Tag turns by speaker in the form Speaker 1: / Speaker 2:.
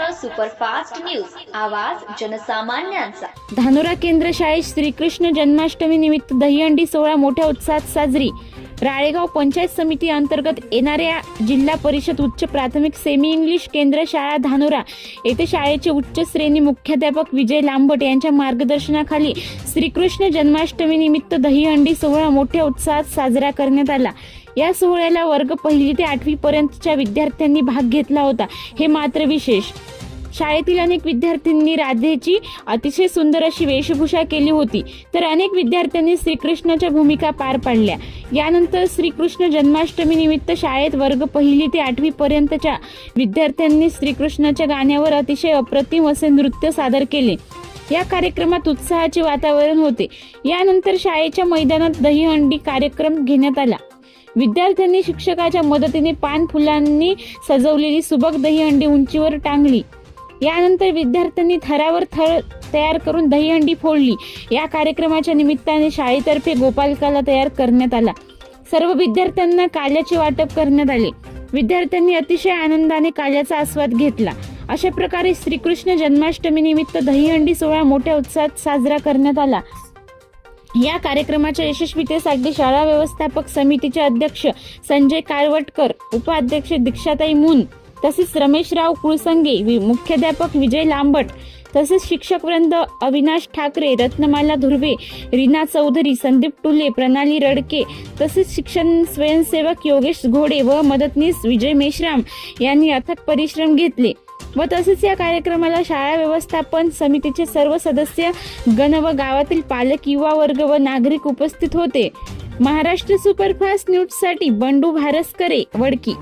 Speaker 1: Superfast news. आवाज जनसामान्यांचा.
Speaker 2: धानोरा केंद्र शाळेत श्रीकृष्ण जन्माष्टमी निमित्त दहीहंडी सोहळा मोठ्या उत्साहात साजरी. राळेगाव पंचायत समिती अंतर्गत येणाऱ्या जिल्हा परिषद उच्च प्राथमिक सेमी इंग्लिश केंद्र शाळा धानोरा येथे शाळेचे उच्च श्रेणी मुख्याध्यापक विजय लांबट यांच्या मार्गदर्शनाखाली श्रीकृष्ण जन्माष्टमी निमित्त दहीहंडी सोहळा मोठ्या उत्साहात साजरा करण्यात आला. या सोहळ्याला वर्ग पहिली ते आठवी पर्यंतच्या विद्यार्थ्यांनी भाग घेतला होता. हे मात्र विशेष. शाळेतील अनेक विद्यार्थ्यांनी राधेची अतिशय सुंदर अशी वेशभूषा केली होती तर अनेक विद्यार्थ्यांनी श्रीकृष्णाच्या भूमिका पार पाडल्या. यानंतर श्रीकृष्ण जन्माष्टमी निमित्त शाळेत वर्ग पहिली ते आठवी पर्यंतच्या विद्यार्थ्यांनी श्रीकृष्णाच्या गाण्यावर अतिशय अप्रतिम असे नृत्य सादर केले. या कार्यक्रमात उत्साहाचे वातावरण होते. यानंतर शाळेच्या मैदानात दहीहंडी कार्यक्रम घेण्यात आला. विद्यार्थ्यांनी शिक्षकाच्या मदतीने पान फुलांनी सजवलेली सुबक दहीहंडी उंचीवर टांगली. यानंतर विद्यार्थ्यांनी थरावर थर तयार करून दहीहंडी फोडली. या कार्यक्रमाच्या निमित्ताने शाळेतर्फे गोपालकाला तयार करण्यात आला. सर्व विद्यार्थ्यांना काल्याचे वाटप करण्यात आले. विद्यार्थ्यांनी अतिशय आनंदाने काल्याचा आस्वाद घेतला. अशा प्रकारे श्रीकृष्ण जन्माष्टमी निमित्त दहीहंडी सोहळा मोठ्या उत्साहात साजरा करण्यात आला. या कार्यक्रमाच्या यशस्वीतेसाठी शाळा व्यवस्थापक समितीचे अध्यक्ष संजय कारवटकर उपाध्यक्ष दीक्षाताई मुन तसेच रमेशराव कुळसंगे वि- मुख्याध्यापक विजय लांबट तसेच शिक्षक वृंद अविनाश ठाकरे रत्नमाला धुर्वे रीना चौधरी संदीप टुले प्रणाली रडके तसेच शिक्षण स्वयंसेवक योगेश घोडे व मदतनीस विजय मेश्राम यांनी अथक परिश्रम घेतले. व तसेच या कार्यक्रमाला शाळा व्यवस्थापन समितीचे सर्व सदस्य गण व गावातील पालक युवा वर्ग व नागरिक उपस्थित होते. महाराष्ट्र सुपरफास्ट न्यूजसाठी बंडू भारसकरे वडकी.